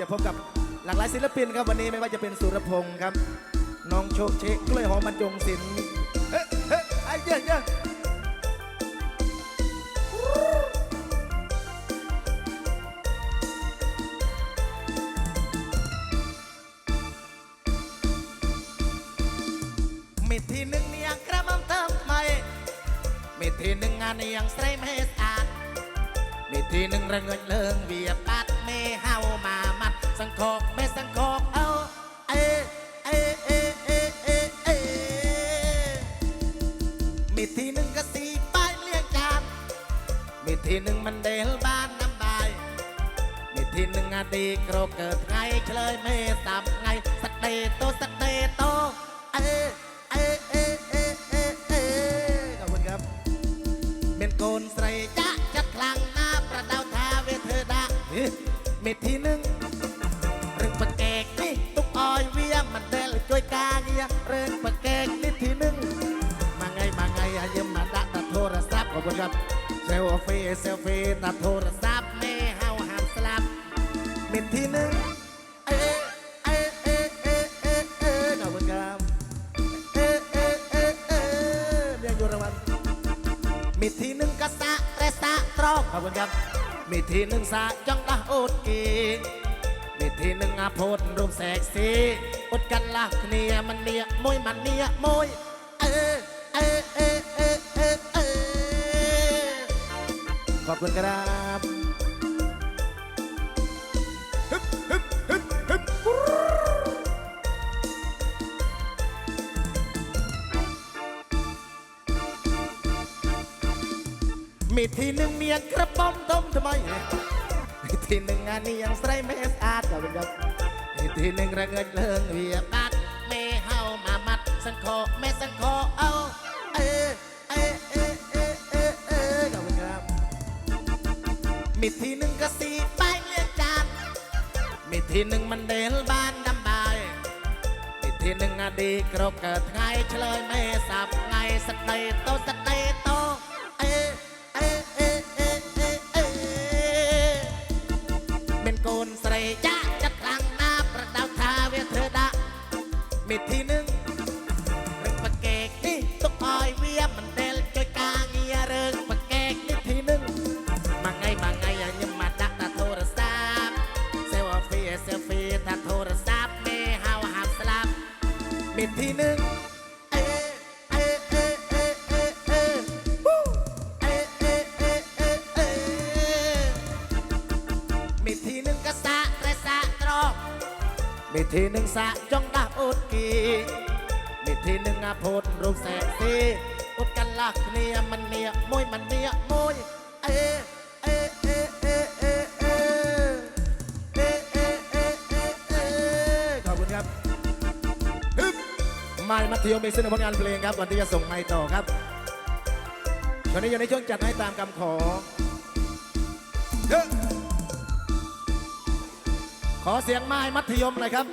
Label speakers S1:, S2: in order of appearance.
S1: จะพบกับหลากหลายศิลปินครับวันนี้ไม่ว่าจะเป็นสุรพงศ์ครับ น้องโชคเชคกล้วยหอมบรรจงศิลป์เฮ้ยเฮ้ยไอ้เยอะเยอะมีทีหนึ่งเนี่ยกระมังเติมใหม่มีทีหนึ่งงานเนี่ยยังใส่ไม่สอา ดมีทีหนึ่งระเงินเลิงเวียปัดไม่เฮามามัด สังคอกไม่สังคอกเอาเอเอเอเอเอเอมีทีหนึ่งกะสีป้ายเลี้ยงจานมีทีหนึ่งมันเดลบ้านน้ำบายมีทีหนึ่งอดีตโกรเกิดไงเฉลยไม่สับไงสเตโตสเตโตเอเอเอเอเอเอขอบคุณครับเป็นโกนใส่จะ เม็ดที่หนึ่งเรื่องปะแกกนี่ตุกอ้อยเวียมันเดลช่วยกาเงียเรื่องปะแกกนี่ที่หนึ่งมาไงมาไงอะยืมมาดักตัดโทรศัพท์ขอบคุณครับเซลฟี่เซลฟี่ตัดโทรศัพท์ไม่เฮาห้ามสลับเม็ดที่หนึ่งเอ๊ะเอ๊ะเอ๊ะเอ๊ะเอ๊ะเอ๊ะขอบคุณครับเอ๊ะเอ๊ะเอ๊ะเอ๊ะเรียกอยู่รางวัลมีทีหนึ่งกะสะเรสะตรอกขอบคุณครับ มีทีหนึ่งสะจังละโอดกีมีทีหนึ่งอาโพดรูปแสกสีอดกันลักเนียมันเนียมวยมันเนียมวยเออเออเออเออเออเออขอบคุณครับ มีทีหนึ่งเนียงกระป๋อมต้มทำไมมีทีหนึ่งงานนี้ยังใส่ไม่สอาดขอบคุณครับมีทีหนึ่งระเงินเลิงเวียบัดไม่เฮามามัดสังคอไม่สังคอเอาเออเออเออเออเออเออขอบคุณครับมีทีหนึ่งกระสีไปเลี้ยงจานมีทีหนึ่งมันเดลบ้านดำบายมีทีหนึ่งอดีตกรกเกิดไงเฉลยไม่สับไงสเตโตสเมีทีหนึ่งเอ๊ะเอ๊ะเอ๊ะเอ๊ะเอ๊ะเอ๊ะวู้เอ๊ะเอ๊ะเอ๊ะเอ๊ะเอ๊ะมีทีหนึ่งกะสะเรสะตรอกมีทีหนึ่งสะจ้องดาอุดกีมีทีหนึ่งอาโพดรูปแสกสีอุดกันลักเนียมันเนียมวยมันเนียมวยเอเอ๊ะ ไม้มัธยมมีเสนอผลงานเพลงครับวันที่จะส่งไม้ต่อครับตอนนี้อยู่ในช่วงจัดให้ตามคำขอ ขอเสียงไม้มัธยมหน่อยครับ